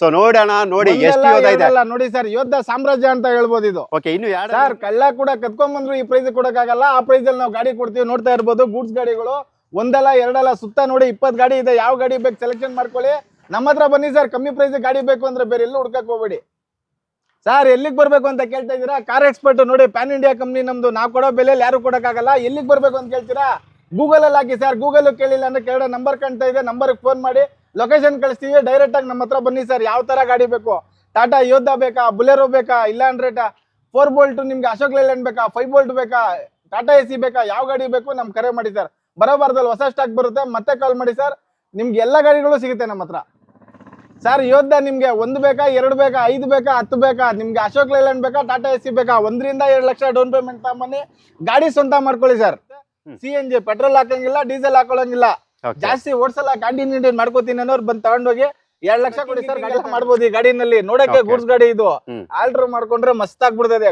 So ನೋಡೋಣ ನೋಡಿ ಎಷ್ಟು ಯೋಧ ಇದೆ. ನೋಡಿ ಸರ್ ಯೋಧ ಸಾಮ್ರಾಜ್ಯ ಅಂತ ಹೇಳ್ಬೋದು ಇದು. ಓಕೆ ಇನ್ನು ಯಾರು? ಸರ್ ಕಳ್ಳ ಕೂಡ ಕತ್ಕೊಂಡ್ ಬಂದ್ರು ಈ ಪ್ರೈಸ್ ಕೊಡಕ್ಕಾಗಲ್ಲ. ಆ ಪ್ರೈಸ್ ಅಲ್ಲಿ ನಾವು ಗಾಡಿ ಕೊಡ್ತೀವಿ ನೋಡ್ತಾ ಇರ್ಬೋದು ಗೂಡ್ಸ್ ಗಾಡಿಗಳು. ಒಂದಲ್ಲ ಎರಡಲ್ಲ ಸುತ್ತ ನೋಡಿ ಇಪ್ಪತ್ತು ಗಾಡಿ ಇದೆ. ಯಾವ ಗಾಡಿ ಬೇಕು ಸೆಲೆಕ್ಷನ್ ಮಾಡ್ಕೊಳ್ಳಿ. ನಮ್ಮ ಹತ್ರ ಬನ್ನಿ ಸರ್ ಕಮ್ಮಿ ಪ್ರೈಸ್ ಗಾಡಿ ಬೇಕು ಅಂದ್ರೆ ಬೇರೆ ಎಲ್ಲೂ ಹುಡ್ಕಕ್ ಹೋಗ್ಬೇಡಿ. ಸರ್ ಎಲ್ಲಿಗೆ ಬರ್ಬೇಕು ಅಂತ ಕೇಳ್ತಾ ಇದೀರಾ ಕಾರ್ ಎಕ್ಸ್ಪರ್ಟ್ ನೋಡಿ ಪ್ಯಾನ್ ಇಂಡಿಯಾ ಕಂಪ್ನಿ ನಮ್ದು. ನಾವು ಕೊಡೋ ಬೆಲೆಯಲ್ಲಿ ಯಾರು ಕೊಡಕ್ಕಾಗಲ್ಲ. ಎಲ್ಲಿಗೆ ಬರ್ಬೇಕು ಅಂತ ಕೇಳ್ತೀರಾ? ಗೂಗಲ್ ಅಲ್ಲಿ ಹಾಕಿ ಸರ್ ಗೂಗಲ್ ಕೇಳಿಲ್ಲ ಅಂದ್ರೆ ಕೆಳಗಡೆ ನಂಬರ್ ಕಾಣ್ತಾ ಇದೆ. ನಂಬರ್ ಫೋನ್ ಮಾಡಿ. ಲೊಕೇಶನ್ ಕಳಿಸ್ತೀವಿ ಡೈರೆಕ್ಟ್ ಆಗಿ ನಮ್ಮ ಹತ್ರ ಬನ್ನಿ ಸರ್ ಯಾವ ತರ ಗಾಡಿ ಬೇಕು? ಟಾಟಾ ಯೋಧ ಬೇಕಾ? ಬುಲೆರೋ ಬೇಕಾ? ಇಲ್ಲ ಅಂದ್ರೆ ಫೋರ್ ಬೋಲ್ಟ್ ನಿಮ್ಗೆ ಅಶೋಕ್ ಲೈಲ್ಯಾಂಡ್ ಬೇಕಾ? ಫೈವ್ ಬೋಲ್ಟ್ ಬೇಕಾ? ಟಾಟಾ ಎ ಸಿ ಬೇಕಾ? ಯಾವ ಗಾಡಿ ಬೇಕು ನಮ್ ಕರೆ ಮಾಡಿ ಸರ್ ಬರೋಬಾರ್ದಲ್ಲಿ ಹೊಸ ಸ್ಟಾಕ್ ಬರುತ್ತೆ ಮತ್ತೆ ಕಾಲ್ ಮಾಡಿ ಸರ್ ನಿಮ್ಗೆ ಎಲ್ಲ ಗಾಡಿಗಳು ಸಿಗುತ್ತೆ ನಮ್ಮ ಹತ್ರ. ಸರ್ ಯೋಧ ನಿಮ್ಗೆ ಒಂದು ಬೇಕಾ ಎರಡು ಬೇಕಾ ಐದು ಬೇಕಾ ಹತ್ತು ಬೇಕಾ? ನಿಮ್ಗೆ ಅಶೋಕ್ ಲೈಲ್ಯಾಂಡ್ ಬೇಕಾ ಟಾಟಾ ಎ ಸಿ ಬೇಕಾ? ಒಂದರಿಂದ ಎರಡು ಲಕ್ಷ ಡೌನ್ ಪೇಮೆಂಟ್ ತಗೊಂಬನ್ನಿ ಗಾಡಿ ಸ್ವಂತ ಮಾಡ್ಕೊಳ್ಳಿ sir. C N G petrol ಹಾಕಂಗಿಲ್ಲ diesel ಹಾಕೊಳ್ಳಂಗಿಲ್ಲ. ಜಾಸ್ತಿ ಓಡ್ಸಲ್ಲ ಕ್ಯಾಂಟೀನ್ ಮಾಡ್ಕೋತೀನಿ ಅನ್ನೋರು ಬಂದ್ ತಗೊಂಡೋಗಿ ಎರಡ್ ಲಕ್ಷ ಕೊಡಿ ಸರ್ ಗಾಡಿ ಮಾಡ್ಬೋದು ಈ ಗಾಡಿನಲ್ಲಿ. ನೋಡಕ್ಕೆ. ಗೂಡ್ಸ್ ಗಾಡಿ ಇದು. ಆಲ್ಡ್ರ್ ಮಾಡ್ಕೊಂಡ್ರೆ ಮಸ್ತ್ ಆಗ್ಬಿಡ್ತದೆ.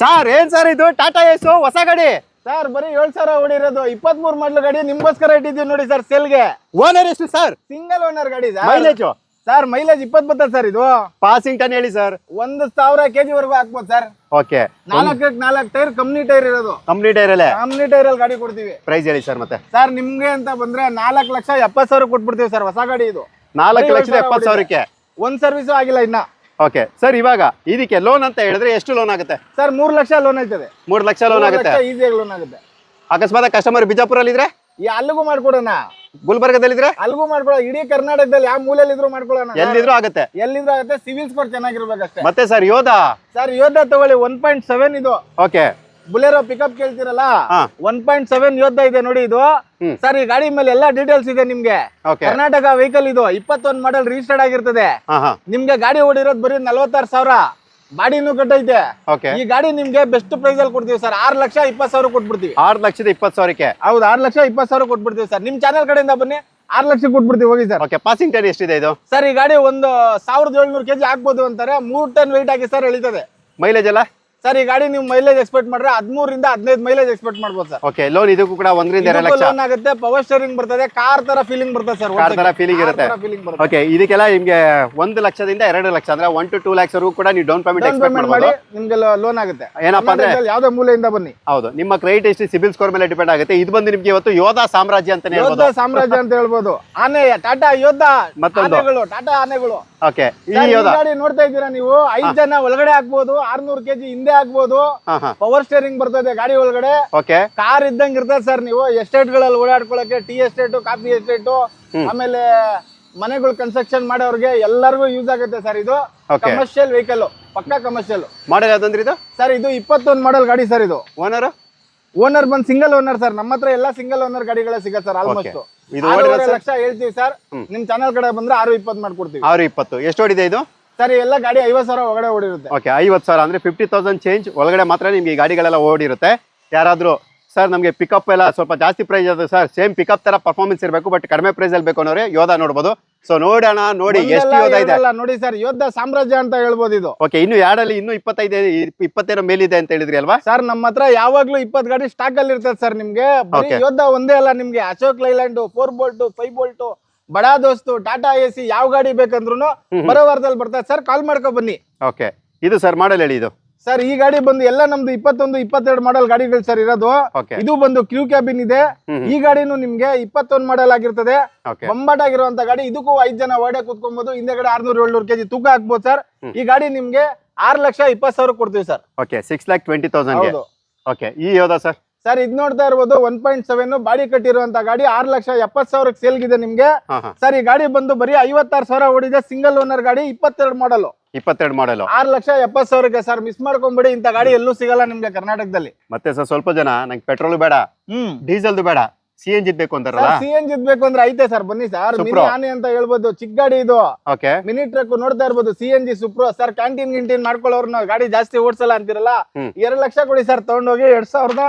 ಸರ್ ಏನ್ ಸರ್ ಇದು? ಟಾಟಾ ಎಸ್ ಹೊಸ ಗಾಡಿ? ಸರ್ ಬರೀ ಏಳ್ ಸಾವಿರ ಓಡಿರೋದು. ಇಪ್ಪತ್ಮೂರ್ ಮಾಡ್ಲು ಗಾಡಿ ನಿಮ್ಗೋಸ್ಕರ ಇಟ್ಟಿದ್ದೀವಿ ನೋಡಿ ಸರ್ ಸೆಲ್ಗೆ ಓನರ್ ಎಷ್ಟು ಸರ್ ಸಿಂಗಲ್ ಓನರ್ ಗಾಡಿ ಸರ್ ಮೈಲೇಜ್ ಸರ್ ಮೈಲೇಜ್ ಇಪ್ಪತ್ ಬರ್ತದೆ ಸರ್ ಇದು. ಪಾಸಿಂಗ್ ಟನ್ ಹೇಳಿ ಸರ್ ಒಂದ್ ಸಾವಿರ ಕೆಜಿ ವರೆಗೂ ಹಾಕ್ಬೋದು ಸರ್ ಓಕೆ ನಾಲ್ಕಕ್ಕೆ ನಾಲ್ಕು ಟೈರ್ ಕಂಪ್ನಿ ಟೈರ್ ಇರೋದು. ಕಂಪ್ನಿ ಟೈರ್ ಅಲ್ಲೇ? ಕಂಪ್ನಿ ಟೈರ್ ಅಲ್ಲಿ ಗಾಡಿ ಕೊಡ್ತೀವಿ. ಪ್ರೈಸ್ ಹೇಳಿ ಸರ್ ಮತ್ತೆ. ಸರ್ ನಿಮ್ಗೆ ಅಂತ ಬಂದ್ರೆ ನಾಲ್ಕು ಲಕ್ಷ ಎಪ್ಪತ್ ಸಾವಿರ ಕೊಟ್ಬಿಡ್ತೀವಿ ಸರ್ ಹೊಸ ಗಾಡಿ ಇದು. ನಾಲ್ಕು ಲಕ್ಷದ ಎಪ್ಪತ್ ಸಾವಿರಕ್ಕೆ? ಒಂದ್ ಸರ್ವಿಸ್ ಆಗಿಲ್ಲ ಇನ್ನ. ಓಕೆ ಸರ್ ಇವಾಗ ಇದಕ್ಕೆ ಲೋನ್ ಅಂತ ಹೇಳಿದ್ರೆ ಎಷ್ಟು ಲೋನ್ ಆಗುತ್ತೆ? ಸರ್ ಮೂರ್ ಲಕ್ಷ ಲೋನ್ ಆಯ್ತದೆ ಮೂರ್ ಲಕ್ಷ ಲೋನ್ ಆಗುತ್ತೆ. ಈಸಿಯಾಗಿ ಲೋನ್ ಆಗುತ್ತೆ. ಅಕಸ್ಮಾತ್ ಕಸ್ಟಮರ್ ಬಿಜಾಪುರಲ್ಲಿ ಇದ್ರೆ ಈ ಅಲ್ಲಿಗೂ ಮಾಡ್ಕೊಡೋಣ. ಗುಲ್ಬರ್ಗದಲ್ಲಿದ್ರೆ? ಅಲ್ಲಿಗೂ ಮಾಡ್ಕೊಳ ಇಡೀ ಕರ್ನಾಟಕದಲ್ಲಿ ಯಾವ ಮೂಲೆಯಲ್ಲಿ ಇದ್ರು ಮಾಡ್ಕೊಳ್ಳೋಣ ಎಲ್ಲಿದ್ರು ಆಗುತ್ತೆ. ಎಲ್ಲಿದ್ರು ಆಗುತ್ತೆ. ಸಿವಿಲ್ ಸ್ಕೋರ್ ಚೆನ್ನಾಗಿರ್ಬೇಕಷ್ಟೇ. ಮತ್ತೆ ಸರ್ ಯೋಧ? ಸರ್ ಯೋಧ ತಗೊಳ್ಳಿ. ಒನ್ ಪಾಯಿಂಟ್ ಸೆವೆನ್ ಇದು. ಓಕೆ. ಬುಲೆರೋ ಪಿಕಪ್ ಕೇಳ್ತಿರಲ್ಲ. ಒನ್ ಪಾಯಿಂಟ್ ಸೆವೆನ್ ಯೋಧ ಇದೆ ನೋಡಿ ಇದು. ಸರ್ ಈ ಗಾಡಿ ಮೇಲೆ ಎಲ್ಲಾ ಡೀಟೇಲ್ಸ್ ಇದೆ ನಿಮ್ಗೆ. ಕರ್ನಾಟಕ ವೆಹಿಕಲ್ ಇದು. ಇಪ್ಪತ್ತೊಂದ್ ಮಾಡಲ್ ರಿಜಿಸ್ಟರ್ಡ್ ಆಗಿರ್ತದೆ. ನಿಮ್ಗೆ ಗಾಡಿ ಓಡಿರೋದು ಬರೀ ನಲ್ವತ್ತಾರು ಸಾವಿರ. ಬಾಡಿನೂ ಕಟ್ಟೈತೆ ಓಕೆ ಈ ಗಾಡಿ ನಿಮ್ಗೆ ಬೆಸ್ಟ್ ಪ್ರೈಸ್ ಅಲ್ಲಿ ಕೊಡ್ತೀವಿ ಸರ್. ಆರ್ ಲಕ್ಷ ಇಪ್ಪತ್ತು ಸಾವಿರ ಕೊಟ್ಬಿಡ್ತೀವಿ. ಆರು ಲಕ್ಷದ ಇಪ್ಪತ್ತು ಸಾವಿರಕ್ಕೆ? ಹೌದು ಆರ್ ಲಕ್ಷ ಇಪ್ಪತ್ತು ಸಾವಿರ ಕೊಟ್ಬಿಡ್ತೀವಿ ಸರ್. ನಿಮ್ ಚಾನಲ್ ಕಡೆಯಿಂದ ಬನ್ನಿ ಆರ್ ಲಕ್ಷ ಕೊಟ್ಬಿಡ್ತೀವಿ ಹೋಗಿ ಸರ್. ಓಕೆ ಪಾಸಿಂಗ್ ಟೈರ್ ಎಷ್ಟಿದೆ ಇದು? ಸರ್ ಈ ಗಾಡಿ ಒಂದು ಸಾವಿರದ ಏಳ್ನೂರು ಕೆಜಿ ಹಾಕ್ಬೋದು ಅಂತಾರೆ. ಮೂರು ಟನ್ ವೆಯ್ಟ್ ಆಗಿ ಸರ್ ಎಳಿತದೆ. ಮೈಲೇಜ್ ಎಲ್ಲ? ಸರ್ ಈ ಗಾಡಿ ನೀವು ಮೈಲೇಜ್ ಎಕ್ಸ್ಪೆಕ್ಟ್ ಮಾಡ್ರೆ ಹದಿಮೂರಿಂದ ಹದಿನೈದು ಮೈಲೇಜ್ ಎಕ್ಸ್ಪೆಕ್ಟ್ ಮಾಡ್ಬೋದು ಸರ್. ಓಕೆ ಲೋನ್ ಇದಕ್ಕೂ ಕೂಡ ಒಂದರಿಂದ ಎರಡು ಲಕ್ಷ. ಲೋನ್ ಆಗುತ್ತೆ ಪವರ್ ಸ್ಟೇರಿಂಗ್ ಬರ್ತದೆ ಕಾರ್ ತರ ಫೀಲಿಂಗ್ ಬರ್ತದೆ ಸರ್ ಕಾರ್ ತರ ಫೀಲಿಂಗ್ ಇರುತ್ತೆ. ಫೀಲಿಂಗ್ ಓಕೆ ಇದಕ್ಕೆಲ್ಲ ನಿಮಗೆ ಒಂದು ಲಕ್ಷದಿಂದ ಎರಡು ಲಕ್ಷ ಅಂದ್ರೆ ಒನ್ ಟು ಟೂ ಲ್ಯಾಕ್ಸ್ ವರೆಗೂ ಕೂಡ ನೀವು ಡೌನ್ ಪೇಮೆಂಟ್ ಎಕ್ಸ್ಪೆಕ್ಟ್ ಮಾಡಬಹುದು ನಿಮ್ಗೆ ಲೋನ್ ಆಗುತ್ತೆ. ಏನಪ್ಪಾ ಅಂದ್ರೆ ಯಾವುದೇ ಮೂಲೆಯಿಂದ ಬನ್ನಿ. ಹೌದು ನಿಮ್ಮ ಕ್ರೆಡಿಟ್ ಎಷ್ಟು ಸಿಬಿಲ್ ಸ್ಕೋರ್ ಮೇಲೆ ಡಿಪೆಂಡ್ ಆಗುತ್ತೆ. ಇದು ಬಂದು ನಿಮಗೆ ಇವತ್ತು ಯೋಧ ಸಾಮ್ರಾಜ್ಯ ಅಂತಾನೆ ಯೋಧ ಸಾಮ್ರಾಜ್ಯ ಅಂತ ಹೇಳ್ಬೋದು. ಆನೆ ಟಾಟಾ ಯೋಧ ಮತ್ತೊಂದು. ಆನೆಗಳು ಟಾಟಾ ಆನೆಗಳು. ಓಕೆ ಈ ಯೋಧ. ಗಾಡಿ ನೋಡ್ತಾ ಇದ್ದೀರಾ ನೀವು? ಐದು ಜನ ಒಳಗಡೆ ಹಾಕ್ಬೋದು ಆರ್ನೂರು ಕೆಜಿ ಹಿಂದೆ ಹಾ ಹಾ. ಪವರ್ ಸ್ಟೇರಿಂಗ್ ಬರ್ತದೆ ಗಾಡಿ ಒಳಗಡೆ. ಓಕೆ. ಕಾರ್ ಇದ್ದಂಗ್ ಇರ್ತದೆ ಸರ್ ನೀವು. ಎಸ್ಟೇಟ್ಗಳಲ್ಲಿ ಓಡಾಡ್ಕೊಳಕ್ಕೆ ಟೀ ಎಸ್ಟೇಟ್ ಕಾಫಿ ಎಸ್ಟೇಟ್ ಆಮೇಲೆ ಮನೆಗಳು ಕನ್ಸ್ಟ್ರಕ್ಷನ್ ಮಾಡೋರಿಗೆ ಎಲ್ಲರಿಗೂ ಯೂಸ್ ಆಗುತ್ತೆ ಸರ್ ಇದು. ಕಮರ್ಷಿಯಲ್ ವೆಹಿಕಲ್ ಪಕ್ಕಾ ಕಮರ್ಷಿಯಲ್ ಮಾಡಲ್ ಯಾವ್ದಂದ್ರೆ ಇದು? ಸರ್ ಇದು ಇಪ್ಪತ್ತೊಂದು ಮಾಡಲ್ ಗಾಡಿ ಸರ್ ಇದು. ಓನರ್ ಓನರ್ ಬಂದ್ ಸಿಂಗಲ್ ಓನರ್ ಸರ್. ನಮ್ಮ ಹತ್ರ ಎಲ್ಲಾ ಸಿಂಗಲ್ ಓನರ್ ಗಾಡಿಗಳೇ ಸಿಗತ್ತೆ ಸರ್ ಆಲ್ಮೋಸ್ಟ್ ಲಕ್ಷ ಹೇಳ್ತೀವಿ ಸರ್. ನಿಮ್ ಚಾನಲ್ ಕಡೆ ಬಂದ್ರೆ ಆರು ಇಪ್ಪತ್ತು ಮಾಡ್ಕೊಡ್ತೀವಿ. ಆರು ಇಪ್ಪತ್ತು. ಎಷ್ಟು ಓಡಿದೆ ಇದು? ಸರ್ ಎಲ್ಲ ಗಾಡಿ ಐವತ್ ಸಾವಿರ ಒಳಗಡೆ ಓಡಿರುತ್ತೆ. ಓಕೆ ಐವತ್ತು ಸಾವಿರ ಅಂದ್ರೆ ಫಿಫ್ಟಿ ತೌಸಂಡ್ ಚೇಂಜ್ ಒಳಗಡೆ ಮಾತ್ರ ನಿಮ್ಗೆ ಈ ಗಾಡಿಗಳೆಲ್ಲ ಓಡಿರುತ್ತೆ. ಯಾರಾದ್ರೂ ಸರ್ ನಮಗೆ ಪಿಕಪ್ ಎಲ್ಲ ಸ್ವಲ್ಪ ಜಾಸ್ತಿ ಪ್ರೈಸ್ ಅದು ಸರ್ ಸೇಮ್ ಪಿಕಪ್ ತರ ಪರ್ಫಾರ್ಮೆನ್ಸ್ ಇರಬೇಕು ಬಟ್ ಕಡಿಮೆ ಪ್ರೈಸ್ ಅಲ್ಲಿ ಬೇಕು ಅನ್ನೋರೆ ಯೋಧ ನೋಡಬಹುದು ಸೊ ನೋಡೋಣ ನೋಡಿ ಎಷ್ಟು ಯೋಧ ಇದೆ. ನೋಡಿ ಸರ್ ಯೋಧ ಸಾಮ್ರಾಜ್ಯ ಅಂತ ಹೇಳ್ಬೋದು ಇದು. ಓಕೆ ಇನ್ನು ಎರಡಲ್ಲಿ ಇನ್ನು ಇಪ್ಪತ್ತೈದು ಇಪ್ಪತ್ತೇನೋ ಮೇಲಿದೆ ಅಂತ ಹೇಳಿದ್ರಿ ಅಲ್ವಾ? ಸರ್ ನಮ್ಮ ಹತ್ರ ಯಾವಾಗ್ಲೂ ಇಪ್ಪತ್ ಗಾಡಿ ಸ್ಟಾಕ್ ಅಲ್ಲಿ ಇರ್ತದೆ ಸರ್ ನಿಮ್ಗೆ. ಯೋಧ ಒಂದೇ ಅಲ್ಲ ನಿಮ್ಗೆ Ashok Leyland four bolt five bolt Bada Dost Tata Ace ಯಾವ ಗಾಡಿ ಬೇಕಂದ್ರು ಬರೋ ವಾರದಲ್ಲಿ ಬರ್ತದೆ ಸರ್ ಕಾಲ್ ಮಾಡ್ಕೊ ಬನ್ನಿ. ಓಕೆ. ಇದು ಸರ್ ಮಾಡಲ್ ಹೇಳಿ ಇದು. ಸರ್ ಈ ಗಾಡಿ ಬಂದು ಎಲ್ಲ ನಮ್ದು ಇಪ್ಪತ್ತೊಂದು ಇಪ್ಪತ್ತೆರಡು ಮಾಡಲ್ ಗಾಡಿಗಳು ಸರ್ ಇರೋದು. ಇದು ಬಂದು ಕ್ಯೂ ಕ್ಯಾಬಿನ್ ಇದೆ. ಈ ಗಾಡಿನು ನಿಮ್ಗೆ ಇಪ್ಪತ್ತೊಂದು ಮಾಡಲ್ ಆಗಿರ್ತದೆ. ಬೊಂಬಾಟ್ ಆಗಿರುವಂತ ಗಾಡಿ ಇದಕ್ಕೂ ಐದ್ ಜನ ಒಡೆ ಕೂತ್ಕೊಬಹುದು ಹಿಂದೆಗಡೆ ಆರ್ನೂರ್ ಏಳ್ನೂರು ಕೆಜಿ ತೂಕ ಹಾಕ್ಬೋದು ಸರ್. ಈ ಗಾಡಿ ನಿಮ್ಗೆ ಆರ್ ಲಕ್ಷ ಇಪ್ಪತ್ತು ಸಾವಿರ ಕೊಡ್ತೀವಿ sir. Okay six lakh twenty thousand okay ಈ ಯೋಧ ಸರ್? ಸರ್ ಇದು ನೋಡ್ತಾ ಇರ್ಬೋದು ಒನ್ ಪಾಯಿಂಟ್ ಸೆವೆನ್ ಬಾಡಿ ಕಟ್ಟಿರುವಂತ ಗಾಡಿ ಆರು ಲಕ್ಷ ಎಪ್ಪತ್ ಸಾವಿರಕ್ಕೆ ಸೇಲ್ಗಿದೆ ನಿಮ್ಗೆ. ಸರ್ ಈ ಗಾಡಿ ಬಂದು ಬರೀ ಐವತ್ತಾರು ಸಾವಿರ ಓಡಿದೆ ಸಿಂಗಲ್ ಓನರ್ ಗಾಡಿ ಇಪ್ಪತ್ತೆರಡು ಮಾಡಲ್ ಇಪ್ಪತ್ತೆರಡು ಮಾಡಲು ಆರು ಲಕ್ಷ ಎಪ್ಪತ್ ಸಾವಿರಕ್ಕೆ ಸರ್ ಮಿಸ್ ಮಾಡ್ಕೊಂಬಿಡಿ ಇಂತ ಗಾಡಿ ಎಲ್ಲೂ ಸಿಗಲ್ಲ ನಿಮ್ಗೆ ಕರ್ನಾಟಕದಲ್ಲಿ. ಮತ್ತೆ ಸರ್ ಸ್ವಲ್ಪ ಜನ ನಂಗೆ ಪೆಟ್ರೋಲ್ ಬೇಡ ಹ್ಮ್. ಡೀಸೆಲ್ದು ಬೇಡ ಸಿ ಎನ್ ಜಿ ಬೇಕು ಅಂತಾರಲ್ಲ? ಸಿ ಎನ್ ಜಿ ಬೇಕು ಅಂದ್ರೆ ಐತೆ ಸರ್ ಬನ್ನಿ ಸರ್ ಮಿನಿ ಆನೆ ಅಂತ ಹೇಳ್ಬೋದು ಚಿಕ್ಕ ಗಾಡಿ ಇದು. ಓಕೆ ಮಿನಿ ಟ್ರಕ್ ನೋಡ್ತಾ ಇರ್ಬೋದು C N G Supro sir canteen ಗಿಂಟೀನ್ ಮಾಡ್ಕೊಳ್ಳೋರ್ನ ಗಾಡಿ ಜಾಸ್ತಿ ಓಡಿಸಲ್ಲ ಅಂತಿರಲ್ಲ? ಎರಡ್ ಲಕ್ಷ ಕೊಡಿ ಸರ್ ತಗೊಂಡೋಗಿ ಎರಡ್ ಸಾವಿರದ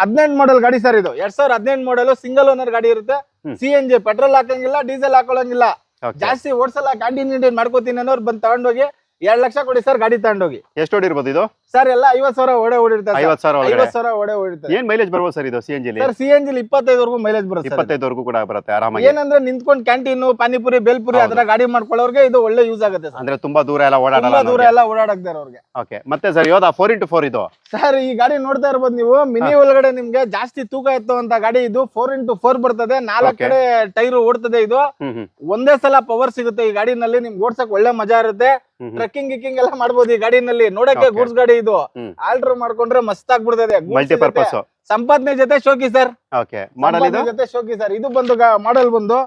ಹದಿನೆಂಟು ಮಾಡೆಲ್ ಗಾಡಿ ಸರ್ ಇದು. ಎರಡ್ ಸಾವಿರ ಹದಿನೆಂಟು ಮಾಡಲ್ ಸಿಂಗಲ್ ಓನರ್ ಗಾಡಿ ಇರುತ್ತೆ. ಸಿ ಎನ್ ಜಿ ಪೆಟ್ರೋಲ್ ಹಾಕಂಗಿಲ್ಲ ಡೀಸೆಲ್ ಹಾಕೊಳ್ಳಂಗಿಲ್ಲ. ಜಾಸ್ತಿ ಓಡಿಸಲ್ಲ ಕ್ಯಾಂಟೀನ್ ಮಾಡ್ಕೊತೀನಿ ಮಾಡ್ಕೋತೀನಿ ಅನ್ನೋರು ಬಂದ್ ತಗೊಂಡೋಗಿ ಎರಡ್ ಲಕ್ಷ ಕೊಡಿ ಸರ್ ಗಾಡಿ ತಗೊಂಡೋಗಿ. ಎಷ್ಟು ಓಡಿರ್ಬೋದು ಇದು? ಸರ್ ಎಲ್ಲ ಐವತ್ ಸಾವಿರ ಓಡೇ ಓಡಿರ್ತಾರೆ ಐವತ್ ಸಾವಿರ ಐವತ್ ಸಾವಿರ ಓಡೇ ಓಡಿರ್ತಾರೆ ಏನ್ ಮೈಲೇಜ್ ಬರ್ಬೋದು ಸರ್ ಇದು C N G sir C N G ಇಪ್ಪತ್ತೈದವರೆಗೂ mileage ಬರುತ್ತೆ. ಇಪ್ಪತ್ತೈದವರೆಗೂ ಕೂಡ ಬರುತ್ತೆ ಆರಾಮಾಗಿ. ಏನಂದ್ರೆ ನಿಂತ್ಕೊಂಡು ಕ್ಯಾಂಟೀನ್ ಪಾನಿಪುರಿ ಬೇಲ್ಪುರಿ. ಅದರ ಗಾಡಿ ಮಾಡ್ಕೊಳ್ಳೋರ್ಗೆ ಇದು ಒಳ್ಳೆ ಯೂಸ್ ಆಗುತ್ತೆ ಅಂದ್ರೆ ತುಂಬಾ ದೂರ ಎಲ್ಲ ಓಡಾಡಲ್ಲ ದೂರ ಎಲ್ಲ ಓಡಾಡಕ್ತಾರೆ ಅವ್ರಿಗೆ ಓಕೆ ಮತ್ತೆ ಸರ್ ಇವಾಗ ಫೋರ್ ಇಂಟು ಫೋರ್ ಇದು? ಸರ್ ಈ ಗಾಡಿ ನೋಡ್ತಾ ಇರ್ಬೋದು ನೀವು. ಮಿನಿ ಒಳಗಡೆ ನಿಮ್ಗೆ ಜಾಸ್ತಿ ತೂಕ ಅಂತ ಗಾಡಿ ಇದು. ಫೋರ್ ಇಂಟು ಫೋರ್ ಬರ್ತದೆ. ನಾಲ್ಕು ಕಡೆ ಟೈರ್ ಓಡ್ತದೆ ಇದು. ಒಂದೇ ಸಲ ಪವರ್ ಸಿಗುತ್ತೆ ಈ ಗಾಡಿನಲ್ಲಿ. ನಿಮ್ಗೆ ಓಡ್ಸಕ್ ಒಳ್ಳೆ ಮಜಾ ಇರುತ್ತೆ. ಟ್ರಕ್ಕಿಂಗ್ ಗಿಕ್ಕಿಂಗ್ ಎಲ್ಲ ಮಾಡ್ಬೋದು ಈ ಗಾಡಿನಲ್ಲಿ. ನೋಡಕ್ಕೆ. ಗೂಡ್ಸ್ ಗಾಡಿ ಇದು. ಆಲ್ಟರ್ ಮಾಡ್ಕೊಂಡ್ರೆ ಮಸ್ತ್ ಆಗ್ಬಿಡ್ತದೆ. ಸಂಪಾದನೆ ಜೊತೆ ಶೋಕಿ ಸರ್ ಜೊತೆ ಶೋಕಿ ಸರ್ ಇದು ಬಂದು ಮಾಡಲ್ ಬಂದು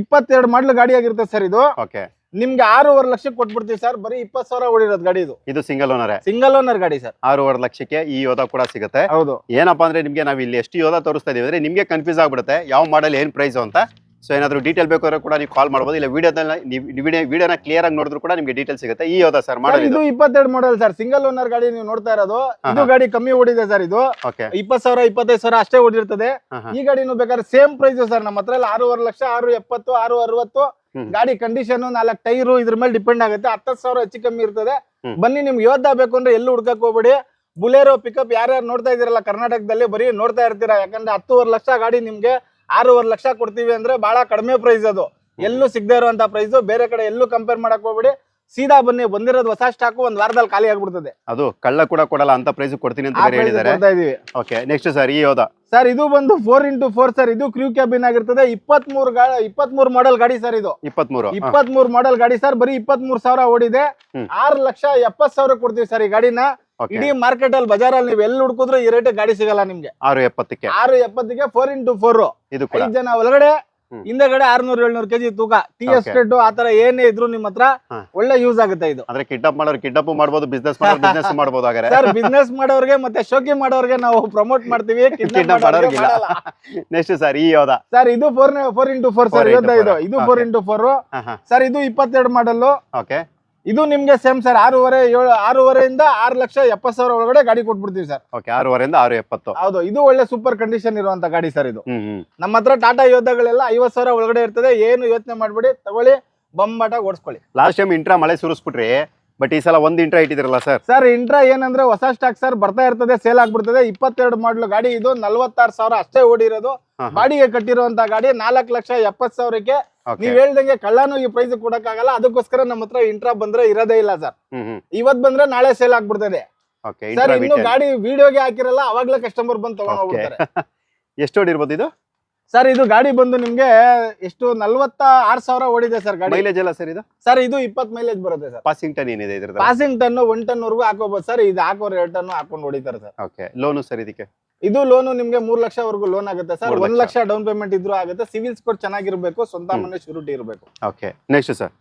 ಇಪ್ಪತ್ತೆರಡು ಮಾಡಲ್ ಗಾಡಿ ಆಗಿರುತ್ತೆ ಸರ್ ಇದು. ಓಕೆ ನಿಮ್ಗೆ ಆರೂವರೆ ಲಕ್ಷಕ್ಕೆ ಕೊಟ್ಬಿಡ್ತೀವಿ ಸರ್ ಬರೀ ಇಪ್ಪತ್ತು ಸಾವಿರ ಓಡಿರೋದು ಗಾಡಿ ಇದು ಇದು ಸಿಂಗಲ್ ಓನರ್ ಸಿಂಗಲ್ ಓನರ್ ಗಾಡಿ ಸರ್. ಆರೂವರೆ ಲಕ್ಷಕ್ಕೆ ಈ ಯೋಧ ಕೂಡ ಸಿಗುತ್ತೆ. ಹೌದು. ಏನಪ್ಪಾ ಅಂದ್ರೆ ನಿಮ್ಗೆ ನಾವು ಇಲ್ಲಿ ಎಷ್ಟು ಯೋಧ ತೋರಿಸ್ತಾ ಇದೀವಿ ಅಂದ್ರೆ ನಿಮ್ಗೆ ಕನ್ಫ್ಯೂಸ್ ಆಗ್ಬಿಡುತ್ತೆ ಯಾವ ಮಾಡಲ್ ಏನ್ ಪ್ರೈಸ್ ಅಂತ. ಸೊ ಏನಾದ್ರು ಡೀಟೇಲ್ ಬೇಕಾದ್ರೆ ಕೂಡ ನೀವು ಕಾಲ್ ಮಾಡ್ಬೋದು. ಇಲ್ಲ ವಿಡಿಯೋದಲ್ಲಿ ವಿಡಿಯೋನ ಕ್ಲಿಯರ್ ಆಗಿ ನೋಡಿದ್ರು ಕೂಡ ನಿಮ್ಗೆ ಡೀಟೇಲ್ ಸಿಗುತ್ತೆ. ಈ ಯೋಧ ಸರ್ ಮಾಡಲ್ ಇದು ಇಪ್ಪತ್ತೆರಡು ಮಾಡಲ್ ಸರ್. ಸಿಂಗಲ್ ಓನರ್ ಗಾಡಿ ನೀವು ನೋಡ್ತಾ ಇರೋದು. ಇದು ಗಾಡಿ ಕಮ್ಮಿ ಓಡಿದೆ ಸರ್ ಇದು. ಓಕೆ ಇಪ್ಪತ್ ಸಾವಿರ ಇಪ್ಪತ್ತೈದು ಸಾವಿರ ಅಷ್ಟೇ ಓಡಿರ್ತದೆ. ಈ ಗಾಡಿನೂ ಬೇಕಾದ್ರೆ ಸೇಮ್ ಪ್ರೈಸ್ ಸರ್. ನಮ್ಮ ಹತ್ರ ಎಲ್ಲ ಆರೂವರೆ ಲಕ್ಷ ಆರು ಎಪ್ಪತ್ತು ಆರು ಅರವತ್ತು. ಗಾಡಿ ಕಂಡೀಷನ್ ನಾಲ್ಕು ಟೈರು ಇದ್ರ ಮೇಲೆ ಡಿಪೆಂಡ್ ಆಗುತ್ತೆ. ಹತ್ತತ್ತು ಸಾವಿರ ಹೆಚ್ಚು ಕಮ್ಮಿ ಇರ್ತದೆ. ಬನ್ನಿ ನಿಮ್ಗೆ ಯೋಧ ಬೇಕು ಅಂದ್ರೆ ಎಲ್ಲಿ ಹುಡ್ಕಕ್ ಹೋಗ್ಬೇಡಿ. ಬುಲೆರೋ ಪಿಕಪ್ ಯಾರ್ಯಾರು ನೋಡ್ತಾ ಇದೀರಲ್ಲ ಕರ್ನಾಟಕದಲ್ಲಿ ಬರೀ ನೋಡ್ತಾ ಇರ್ತೀರಾ? ಯಾಕಂದ್ರೆ ಹತ್ತುವರೆ ಲಕ್ಷ ಗಾಡಿ ನಿಮ್ಗೆ ಆರೂವರೆ ಲಕ್ಷ ಕೊಡ್ತೀವಿ ಅಂದ್ರೆ ಬಹಳ ಕಡಿಮೆ ಪ್ರೈಸ್ ಅದು. ಎಲ್ಲೂ ಸಿಗದೆ ಇರುವಂತ ಪ್ರೈಸ್ ಬೇರೆ ಕಡೆ ಎಲ್ಲೂ ಕಂಪೇರ್ ಮಾಡಕ್ ಹೋಗ್ಬೇಡಿ. ಸೀದಾ ಬನ್ನಿ ಬಂದಿರೋದು ಹೊಸ ಸ್ಟಾಕ್ ಒಂದ್ ವಾರದಲ್ಲಿ ಖಾಲಿ ಆಗ್ಬಿಡ್ತದೆ. ಅದು ಕಳ್ಳ ಕೂಡ ಕೊಡಲ್ಲ ಅಂತ ಪ್ರೈಸ್ ಕೊಡ್ತೀನಿ ಅಂತ ಆ ಬೇರೆ price ಹೇಳಿದ್ದಾರೆ. ಕೊಡ್ತಾ ಇದೀವಿ. ಓಕೆ ನೆಕ್ಸ್ಟ್ ಸರ್ ಈ ಹೋದ ಸರ್ ಇದು ಬಂದು ಫೋರ್ ಇಂಟು ಫೋರ್ ಸರ್ ಇದು ಕ್ರೂ ಕ್ಯಾಬಿನ್ ಆಗಿರ್ತದೆ. ಇಪ್ಪತ್ತ್ ಮೂರು ಇಪ್ಪತ್ತ್ ಮೂರು ಮಾಡೆಲ್ ಗಾಡಿ ಸರ್ ಇದು. ಇಪ್ಪತ್ತ್ ಮೂರು ಮಾಡೆಲ್ ಗಾಡಿ ಸರ್ ಬರೀ ಇಪ್ಪತ್ತ್ ಮೂರು ಸಾವಿರ ಓಡಿದೆ. ಹ್ಮ್. ಆರು ಲಕ್ಷ ಎಪ್ಪತ್ ಸಾವಿರ ಕೊಡ್ತೀವಿ ಸರ್ ಈ ಗಾಡಿನ. ಓಕೆ ಇಡೀ ಮಾರ್ಕೆಟ್ ಅಲ್ಲಿ ಬಜಾರಲ್ಲಿ ನೀವು ಎಲ್ಲಿ ಹುಡುಕಿದ್ರು ಈ ರೇಟ್ ಗಾಡಿ ಸಿಗಲ್ಲ ನಿಮ್ಗೆ. ಆರು ಎಪ್ಪತ್ತಕ್ಕೆ. ಆರು ಎಪ್ಪತ್ತಿಗೆ ಫೋರ್ ಇಂಟು ಫೋರ್ ಇದು ಕೂಡ. ಐದ್ ಜನ ಒಳಗಡೆ. ಹಿಂದೆಗಡೆ ಆರ್ನೂರ್ ಏಳ್ನೂರ್ ಕೆಜಿ ತೂಕ. ಟಿ. ಎಸ್ಟೇಟ್ ಆತರ ಏನೇ ಇದ್ರು ನಿಮ್ ಹತ್ರ ಒಳ್ಳೆ ಯೂಸ್ ಆಗುತ್ತೆ ಇದು. ಅಂದ್ರೆ ಕಿಡ್ನಾಪ್ ಮಾಡೋರು ಕಿಡ್ನಾಪ್ ಮಾಡ್ಬೋದು ಬಿಸ್ನೆಸ್ ಬಿಸ್ನೆಸ್ ಮಾಡ್ಬೋದು ಸರ್ ಬಿಸ್ನೆಸ್ ಮಾಡೋರ್ಗೆ ಮತ್ತೆ ಶೋಕಿ ಮಾಡೋರ್ಗೆ ನಾವು ಪ್ರಮೋಟ್ ಮಾಡ್ತೀವಿ. ನೆಕ್ಸ್ಟ್ ಸರ್ ಈ ಯೋಧ ಸರ್ ಇದು four four into four sir 4 into ಇದು. 4. ಇದು ಫೋರ್ ಇಂಟು ಫೋರ್ ಸರ್ ಇದು ಇಪ್ಪತ್ತೆರಡು ಮಾಡಲ್ ಓಕೆ ಇದು ನಿಮ್ಗೆ ಸೇಮ್ ಸರ್ ಆರೂವರೆ ಏಳು ಆರೂವರೆಯಿಂದ ಆರು ಲಕ್ಷ ಎಪ್ಪತ್ತು ಸಾವಿರ ಒಳಗಡೆ ಗಾಡಿ ಕೊಟ್ಬಿಡ್ತೀವಿ ಸರ್ ಓಕೆ ಆರೂವರೆಯಿಂದ ಆರು ಎಪ್ಪತ್ತು. ಹೌದು ಇದು ಒಳ್ಳೆ ಸೂಪರ್ ಕಂಡೀಷನ್ ಇರುವಂತ ಗಾಡಿ ಸರ್ ಇದು. ನಮ್ಮ ಹತ್ರ ಟಾಟಾ ಯೋಧಗಳೆಲ್ಲ ಐವತ್ತು ಸಾವಿರ ಒಳಗಡೆ ಇರ್ತದೆ ಏನು ಯೋಚನೆ ಮಾಡ್ಬಿಡಿ ತಗೊಳ್ಳಿ ಬಂಬಾಟ ಓಡಿಸ್ಕೊಳ್ಳಿ. ಲಾಸ್ಟ್ ಟೈಮ್ ಇಂಟ್ರಾ ಮಳೆ ಸುರಿಸ್ಬಿಟ್ರಿ ಬಟ್ ಈ ಸಲ ಒಂದ್ ಇಂಟ್ರಾ ಇಟ್ಟಿದಿರಲ್ಲ ಸರ್ ಸರ್ ಇಂಟ್ರಾ ಏನಂದ್ರೆ ಹೊಸ ಸ್ಟಾಕ್ ಸರ್ ಬರ್ತಾ ಇರ್ತದೆ ಸೇಲ್ ಆಗ್ಬಿಡ್ತದೆ. ಇಪ್ಪತ್ತೆರಡು ಮಾಡಲು ಗಾಡಿ ಇದು ನಲ್ವತ್ತಾರು ಸಾವಿರ ಅಷ್ಟೇ ಓಡಿರೋದು. ಬಾಡಿಗೆ ಕಟ್ಟಿರುವಂತ ಗಾಡಿ ನಾಲ್ಕು ಲಕ್ಷ ಎಪ್ಪತ್ ಸಾವಿರಕ್ಕೆ. ನೀವ್ ಹೇಳ್ದಂಗೆ ಕಳ್ಳಾನು ಈ ಪ್ರೈಸ್ ಕೊಡಕ್ಕಾಗಲ್ಲ. ಅದಕ್ಕೋಸ್ಕರ ನಮ್ಮ ಹತ್ರ ಇಂಟ್ರಾ ಬಂದ್ರೆ ಇರೋದೇ ಇಲ್ಲ ಸರ್ ಇವತ್ ಬಂದ್ರೆ ನಾಳೆ ಸೇಲ್ ಆಗ್ಬಿಡ್ತದೆ. ಸರ್ ಇನ್ನು ಗಾಡಿ ವಿಡಿಯೋಗೆ ಹಾಕಿರಲ್ಲ ಅವಾಗ್ಲೇ ಕಸ್ಟಮರ್ ಬಂದು ತಗೊಂಡ್ ಓಕೆ ಹೋಗ್ಬಿಡ್ತಾರೆ. ಎಷ್ಟು ಹೊಡಿರ್ಬೋದು ಇದು? ಸರ್ ಇದು ಗಾಡಿ ಬಂದು ನಿಮ್ಗೆ ಎಷ್ಟು ನಲ್ವತ್ತ ಆರ್ ಸಾವಿರ ಓಡಿದೆ ಸರ್ ಗಾಡಿ? ಮೈಲೇಜ್ ಎಲ್ಲ ಸರ್ ಇದು? ಸರ್ ಇದು ಇಪ್ಪತ್ ಮೈಲೇಜ್ ಬರುತ್ತೆ ಸರ್. ಪಾಸಿಂಗ್ ಟನ್ ಏನಿದೆ ಇದ್ರ ಪಾಸಿಂಗ್ ಟನ್ ಒನ್ ಟನ್ ವರ್ಗೂ ಹಾಕೋಬಹುದು ಸರ್. ಇದು ಹಾಕೋರು ಎರಡು ಟನ್ ಹಾಕೊಂಡು ಹೊಡಿತಾರೆ ಸರ್. ಓಕೆ ಲೋನು ಸರ್ ಇದಕ್ಕೆ? ಇದು ಲೋನು ನಿಮ್ಗೆ ಮೂರ್ ಲಕ್ಷವರೆಗೂ ಲೋನ್ ಆಗುತ್ತೆ ಸರ್. ಒಂದ್ ಲಕ್ಷ. ಡೌನ್ ಪೇಮೆಂಟ್ ಇದ್ರೂ ಆಗುತ್ತೆ. ಸಿವಿಲ್ ಸ್ಕೋರ್ ಚೆನ್ನಾಗಿರ್ಬೇಕು. ಸ್ವಂತ ಮನೆ ಶುರುಟಿ ಇರಬೇಕು. ಓಕೆ ನೆಕ್ಸ್ಟ್ ಸರ್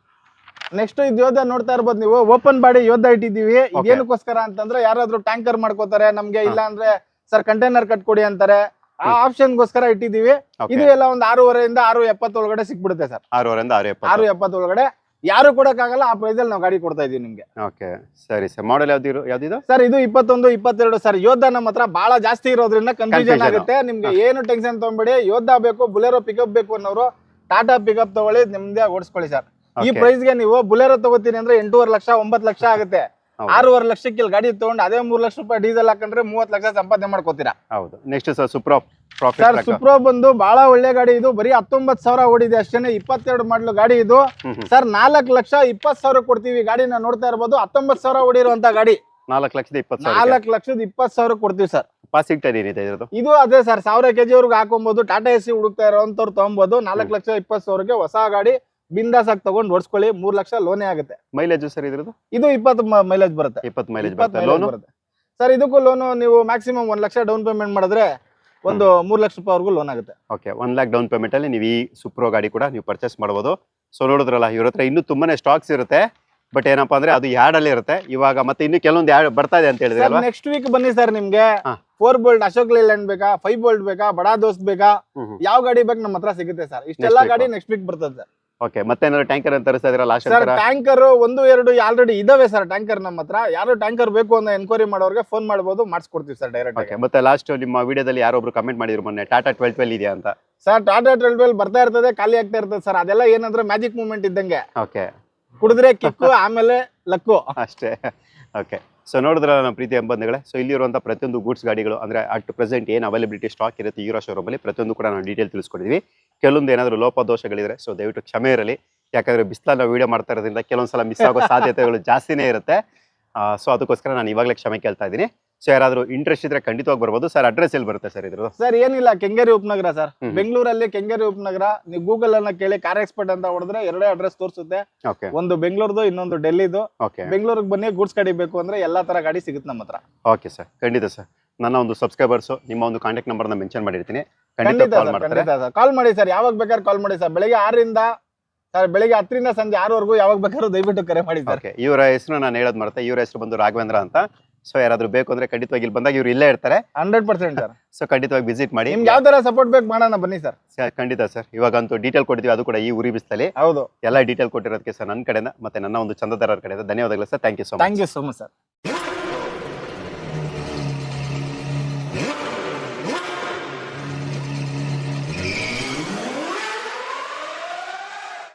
ನೆಕ್ಸ್ಟ್ ಇದು ಯೋಧ ನೋಡ್ತಾ ಇರ್ಬೋದು ನೀವು. ಓಪನ್ ಬಾಡಿ ಯೋಧ ಇಟ್ಟಿದೀವಿ ಇದೇನಕ್ಕೋಸ್ಕರ ಅಂತಂದ್ರೆ ಯಾರಾದ್ರೂ ಟ್ಯಾಂಕರ್ ಮಾಡ್ಕೋತಾರೆ ನಮ್ಗೆ ಇಲ್ಲ ಅಂದ್ರೆ ಸರ್ ಕಂಟೈನರ್ ಕಟ್ಕೊಡಿ ಅಂತಾರೆ. ಆ ಆಪ್ಷನ್ ಗೋಸ್ಕರ ಇಟ್ಟಿದೀವಿ ಇದು ಎಲ್ಲ ಒಂದು ಆರೂವರೆಯಿಂದ ಆರು ಎಪ್ಪತ್ತು ಒಳಗಡೆ ಸಿಕ್ಬಿಡುತ್ತೆ ಸರ್. ಆರೂವರೆಯಿಂದ ಆರು ಆರು ಎಪ್ಪತ್ತು ಎಪ್ಪತ್ತು ಒಳಗಡೆ. ಯಾರು ಕೊಡಕ್ಕಾಗಲ್ಲ ಆ ಪ್ರೈಸ್ ಅಲ್ಲಿ ನಾವು ಗಾಡಿ ಕೊಡ್ತಾ ಇದೀವಿ ನಿಮ್ಗೆ. ಓಕೆ ಸರಿ ಸರ್. ಮಾಡೆಲ್ ಯಾವ್ದು ಯಾವ್ದಿದ್ರು ಸರ್ ಇದು ಇಪ್ಪತ್ತೊಂದು ಇಪ್ಪತ್ತೆರಡು ಸರ್. ಯೋಧ ನಮ್ಮ ಹತ್ರ ಬಹಳ ಜಾಸ್ತಿ ಇರೋದ್ರಿಂದ ಕನ್ಫ್ಯೂಷನ್ ಆಗುತ್ತೆ. ನಿಮ್ಗೆ ಏನು ಟೆನ್ಷನ್ ತಗೊಂಬೇಡಿ. ಯೋಧ ಬೇಕು ಬುಲೆರೋ ಪಿಕಪ್ ಬೇಕು ಅನ್ನೋರು ಟಾಟಾ ಪಿಕಪ್ ತಗೊಳ್ಳಿ ನಿಮ್ದೇ ಓಡಿಸ್ಕೊಳ್ಳಿ ಸರ್. ಈ ಪ್ರೈಸ್ಗೆ ಪ್ರೈಸ್ಗೆ ನೀವು ಬುಲೆರೋ ತಗೋತೀನಿ ಅಂದ್ರೆ ಎಂಟೂವರೆ ಲಕ್ಷ ಒಂಬತ್ತು ಲಕ್ಷ ಆಗುತ್ತೆ. ಆರೂವರೆ ಲಕ್ಷಕ್ಕೆ ಇಲ್ಲಿ ಗಾಡಿ ತಗೊಂಡು ಅದೇ ಮೂರ್ ಲಕ್ಷ ರೂಪಾಯಿ ಡೀಸೆಲ್ ಹಾಕೊಂಡ್ರೆ ಮೂವತ್ ಲಕ್ಷ ಸಂಪಾದನೆ ಮಾಡ್ಕೋತೀರಾ? ಹೌದು. Next sir Supro sir Supro ಬಂದು ಬಹಳ ಒಳ್ಳೆ ಗಾಡಿ ಇದು. ಬರೀ ಹತ್ತೊಂಬತ್ ಸಾವಿರ ಓಡಿದೆ ಅಷ್ಟೇನೆ ಇಪ್ಪತ್ತೆರಡು ಮಾಡಲ್ ಗಾಡಿ ಇದು. ಸರ್ ನಾಲ್ಕು ಲಕ್ಷ ಇಪ್ಪತ್ ಸಾವಿರ ಕೊಡ್ತೀವಿ. ಗಾಡಿನ ನೋಡ್ತಾ ಇರ್ಬೋದು ಹತ್ತೊಂಬತ್ ಸಾವಿರ ಓಡಿರುವಂತ ಗಾಡಿ. ನಾಲ್ಕು ಲಕ್ಷದ ಇಪ್ಪತ್ತು ನಾಲ್ಕು ಲಕ್ಷದ ಇಪ್ಪತ್ ಸಾವಿರ ಕೊಡ್ತೀವಿ ಸರ್. ಪಾಸಿಂಗ್ ಟೈರ್ ಏನಿದೆ ಇದು ಅದೇ ಸರ್ ಸಾವಿರ ಕೆಜಿ ಅವ್ರಿಗೆ ಹಾಕೊಬಹುದು ಟಾಟಾ ಎಸಿ ಹುಡುಕ್ತಾ ಇರೋಂಥವ್ರು ತಗೊಂಬೋದು. ನಾಲ್ಕು ಲಕ್ಷ ಇಪ್ಪತ್ತು ಸಾವಿರಕ್ಕೆ ಹೊಸ ಗಾಡಿ. ಬಿಂದಾಸ್ ಆಗಿ ತಗೊಂಡ್ ಓಡಿಸ್ಕೊಳ್ಳಿ ಮೂರ್ ಲಕ್ಷ ಲೋನೇ ಆಗುತ್ತೆ. ಮೈಲೇಜ್ ಸರ್ ಇದ್ರದ್ದು? ಇದು ಇಪ್ಪತ್ತು ಮೈಲೇಜ್ ಬರುತ್ತೆ. ಇಪ್ಪತ್ತು ಮೈಲೇಜ್ ಬರುತ್ತೆ. ಸರ್ ಇದಕ್ಕೂ ಲೋನು ನೀವು ಮ್ಯಾಕ್ಸಿಮಮ್ ಒಂದ್ ಲಕ್ಷ ಡೌನ್ ಪೇಮೆಂಟ್ ಮಾಡಿದ್ರೆ ಒಂದು ಮೂರ್ ಲಕ್ಷ ರೂಪಾಯಿವರೆಗೂ ಲೋನ್ ಆಗುತ್ತೆ. Okay one lakh down payment ಅಲ್ಲಿ ನೀವು ಈ ಸುಪ್ರೋ ಗಾಡಿ ಕೂಡ ನೀವು ಪರ್ಚೇಸ್ ಮಾಡಬಹುದು ಸೊ ನೋಡಿದ್ರಲ್ಲ ಇವ್ರ ಹತ್ರ ಇನ್ನೂ ತುಂಬಾನೇ ಸ್ಟಾಕ್ಸ್ ಇರುತ್ತೆ. ಬಟ್ ಏನಪ್ಪಾ ಅಂದ್ರೆ ಅದು ಯಾರ್ಡ್ ಅಲ್ಲಿ ಇರುತ್ತೆ. ಇವಾಗ ಮತ್ತೆ ಇನ್ನು ಕೆಲವೊಂದು ಯಾರ್ಡ್ ಬರ್ತಾ ಇದೆ ಅಂತ ಹೇಳಿದ್ರೆ ನೆಕ್ಸ್ಟ್ ವೀಕ್ ಬನ್ನಿ ಸರ್ ನಿಮ್ಗೆ. ಫೋರ್ ಬೋಲ್ಡ್ ಅಶೋಕ್ ಲೇಲ್ಯಾಂಡ್ ಬೇಕಾ ಫೈವ್ ಬೋಲ್ಡ್ ಬೇಕಾ ಬಡಾ ದೋಸ್ತ್ ಬೇಕಾ ಯಾವ ಗಾಡಿ ಬೇಕು ನಮ್ಮ ಹತ್ರ ಸಿಗುತ್ತೆ ಸರ್ ಇಷ್ಟೆಲ್ಲ ಗಾಡಿ ನೆಕ್ಸ್ಟ್ ವೀಕ್ ಬರ್ತದೆ ಸರ್ ಓಕೆ ಮತ್ತೆ ಏನಾದ್ರು ಟ್ಯಾಂಕರ್ ಅಂತ ತರಿಸ್ತಾ ಲಾಸ್ಟ್ ಸರ್ ಟ್ಯಾಂಕರ್ ಒಂದು ಎರಡು ಆಲ್ರೆಡಿ ಇದಾವೆ ಸರ್ ಟ್ಯಾಂಕರ್ ನಮ್ಮ ಹತ್ರ. ಯಾರು ಟ್ಯಾಂಕರ್ ಬೇಕು ಅಂತ ಎನ್ಕ್ವೈರಿ ಮಾಡೋರಿಗೆ ಫೋನ್ ಮಾಡಬಹುದು ಮಾಡಿಸ್ಕೊಡ್ತೀವಿ ಸರ್ ಡೈರೆಕ್ಟ್ ಓಕೆ ಮತ್ತೆ ಲಾಸ್ಟ್ ನಿಮ್ಮ ವಿಡಿಯೋದಲ್ಲಿ ಯಾರೊಬ್ರು ಕಮೆಂಟ್ ಮಾಡಿದ್ರು ಮೊನ್ನೆ ಟಾಟಾ ಟ್ವೆಲ್ ಟ್ವೆಲ್ ಇದೆಯಾ ಅಂತ. ಸರ್ ಟಾಟಾ ಟ್ವೆಲ್ ಟ್ವೆಲ್ ಬರ್ತಾ ಇರ್ತದೆ ಖಾಲಿ ಆಗ್ತಾ ಇರ್ತದೆ ಸರ್ ಅದೆಲ್ಲ ಏನಂದ್ರೆ ಮ್ಯಾಜಿಕ್ ಮೂಮೆಂಟ್ ಇದ್ದಂಗೆ. ಓಕೆ ಕುಡಿದ್ರೆ ಕಿಕ್ಕು ಆಮೇಲೆ ಲಕ್ಕು. ಅಷ್ಟೇ. ಓಕೆ ಸೊ ನೋಡಿದ್ರಲ್ಲ ನಮ್ಮ ಪ್ರೀತಿ ಎಂಬಂಧುಗಳೇ ಸೊ ಇಲ್ಲಿರುವಂಥ ಪ್ರತಿಯೊಂದು ಗೂಡ್ಸ್ ಗಾಡಿಗಳು, ಅಂದರೆ ಅಟ್ ಪ್ರೆಸೆಂಟ್ ಏನು ಅವೈಲಬಿಲಿಟಿ ಸ್ಟಾಕ್ ಇರುತ್ತೆ ಹೀರೋ ಶೋರೂಮಲ್ಲಿ ಪ್ರತಿಯೊಂದು ಕೂಡ ನಾವು ಡೀಟೇಲ್ ತಿಳಿಸ್ಕೊಡಿದ್ವಿ. ಕೆಲವೊಂದು ಏನಾದರೂ ಲೋಪದೋಷಗಳಿದ್ರೆ ಸೊ ದಯವಿಟ್ಟು ಕ್ಷಮೆ ಇರಲಿ. ಯಾಕಂದರೆ ಬಿಸಿಲಲ್ಲಿ ನಾವು ವೀಡಿಯೋ ಮಾಡ್ತಾ ಇರೋದ್ರಿಂದ ಕೆಲವೊಂದು ಸಲ ಮಿಸ್ ಆಗೋ ಸಾಧ್ಯತೆಗಳು ಜಾಸ್ತಿನೇ ಇರುತ್ತೆ. ಸೊ ಅದಕ್ಕೋಸ್ಕರ ನಾನು ಇವಾಗಲೇ ಕ್ಷಮೆ ಕೇಳ್ತಾ ಇದ್ದೀನಿ. ಸೊ ಯಾರಾದರೂ ಇಂಟ್ರೆಸ್ಟ್ ಇದ್ರೆ ಖಂಡಿತವಾಗಿ ಬರ್ಬೋದು. ಸರ್ ಅಡ್ರೆಸ್ ಎಲ್ಲಿ ಬರುತ್ತೆ ಸರ್ ಇದ್ರದ್ದು? ಸರ್ ಏನಿಲ್ಲ ಕೆಂಗೇರಿ ಉಪನಗರ ಸರ್ ಬೆಂಗಳೂರಲ್ಲಿ ಕೆಂಗೇರಿ ಉಪನಗರ. ನೀವು ಗೂಗಲ್ ಅನ್ನ ಕೇಳಿ ಕಾರ್ ಎಕ್ಸ್ಪರ್ಟ್ ಅಂತ ಹೊಡೆದ್ರೆ ಎರಡೇ ಅಡ್ರೆಸ್ ತೋರಿಸುತ್ತೆ. ಓಕೆ ಒಂದು ಬೆಂಗಳೂರದು ಇನ್ನೊಂದು ಡೆಲ್ಲಿದು. ಓಕೆ ಬೆಂಗಳೂರಿಗೆ ಬನ್ನಿ ಗೂಡ್ಸ್ ಗಾಡಿ ಬೇಕು ಅಂದ್ರೆ ಎಲ್ಲಾ ತರ ಗಾಡಿ ಸಿಗುತ್ತೆ ನಮ್ಮ ಹತ್ರ. ಓಕೆ ಸರ್ ಖಂಡಿತ ಸರ್ ನನ್ನ ಒಂದು ಸಬ್ಸ್ಕ್ರೈಬರ್ಸ್ ನಿಮ್ಮ ಒಂದು ಕಾಂಟ್ಯಾಕ್ಟ್ನ ಮೆನ್ಷನ್ ಮಾಡಿರ್ತೀನಿ. ಖಂಡಿತ ಕಾಲ್ ಮಾಡಿ ಸರ್ ಯಾವಾಗ ಬೇಕಾದ್ರೆ ಕಾಲ್ ಮಾಡಿ ಸರ್ ಬೆಳಿಗ್ಗೆ ಆರರಿಂದ ಸರ್ ಬೆಳಿಗ್ಗೆ ಹತ್ತರಿಂದ ಸಂಜೆ ಆರವರೆಗೂ ಯಾವಾಗ ಬೇಕಾದ್ರೂ ದಯವಿಟ್ಟು ಕರೆ ಮಾಡಿ ಸರ್ ಇವರ ಹೆಸರು ನಾನು ಹೇಳೋದು ಮರ್ತೆ. ಇವರ ಹೆಸರು ಬಂದು ರಾಘವೇಂದ್ರ ಅಂತ. ಸೊ ಯಾರಾದ್ರೂ ಬೇಕು ಅಂದ್ರೆ ಖಂಡಿತವಾಗಿ ಇಲ್ಲಿ ಬಂದಾಗ ಇವ್ರು ಇಲ್ಲೇ ಇರ್ತಾರೆ. Hundred percent sir. ಸೊ ಖಂಡಿತವಾಗಿ ವಿಸಿಟ್ ಮಾಡಿ. ನಿಮ್ಗೆ ಯಾವ ತರ ಸಪೋರ್ಟ್ ಬೇಕು ಮಾಡೋಣ ಬನ್ನಿ ಸರ್. ಸರ್, ಖಂಡಿತ ಸರ್. ಇವಾಗಂತೂ ಡೀಟೇಲ್ ಕೊಡ್ತೀವಿ. ಅದು ಕೂಡ ಈ ಉರಿ ಬಿಸ್ತಲ್ಲಿ ಹೌದು. ಎಲ್ಲ ಡೀಟೇಲ್ ಕೊಟ್ಟಿರೋದಕ್ಕೆ ಸರ್ ನನ್ನ ಕಡೆಯಿಂದ ಮತ್ತೆ ನನ್ನ ಒಂದು ಚಂದದಾರರ ಕಡೆಯಿಂದ ಧನ್ಯವಾದಗಳು sir. Thank you so much thank you so much sir